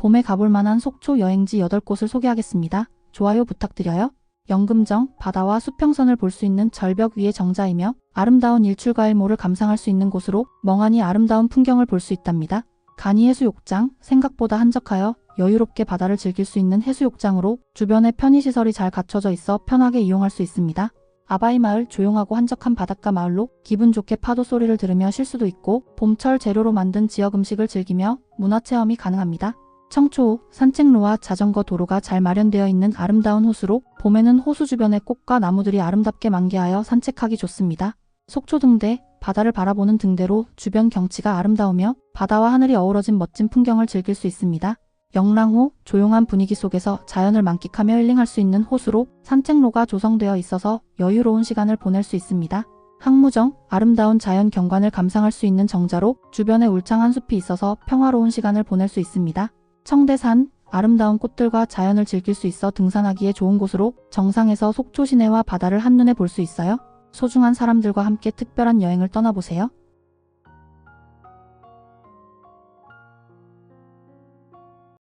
봄에 가볼 만한 속초 여행지 8곳을 소개하겠습니다. 좋아요 부탁드려요. 영금정, 바다와 수평선을 볼 수 있는 절벽 위의 정자이며 아름다운 일출과 일모를 감상할 수 있는 곳으로 멍하니 아름다운 풍경을 볼 수 있답니다. 간이 해수욕장, 생각보다 한적하여 여유롭게 바다를 즐길 수 있는 해수욕장으로 주변에 편의시설이 잘 갖춰져 있어 편하게 이용할 수 있습니다. 아바이 마을 조용하고 한적한 바닷가 마을로 기분 좋게 파도 소리를 들으며 쉴 수도 있고 봄철 재료로 만든 지역 음식을 즐기며 문화체험이 가능합니다. 청초, 산책로와 자전거 도로가 잘 마련되어 있는 아름다운 호수로 봄에는 호수 주변의 꽃과 나무들이 아름답게 만개하여 산책하기 좋습니다. 속초 등대, 바다를 바라보는 등대로 주변 경치가 아름다우며 바다와 하늘이 어우러진 멋진 풍경을 즐길 수 있습니다. 영랑호, 조용한 분위기 속에서 자연을 만끽하며 힐링할 수 있는 호수로 산책로가 조성되어 있어서 여유로운 시간을 보낼 수 있습니다. 항무정, 아름다운 자연 경관을 감상할 수 있는 정자로 주변에 울창한 숲이 있어서 평화로운 시간을 보낼 수 있습니다. 청대산, 아름다운 꽃들과 자연을 즐길 수 있어 등산하기에 좋은 곳으로 정상에서 속초 시내와 바다를 한눈에 볼 수 있어요. 소중한 사람들과 함께 특별한 여행을 떠나보세요.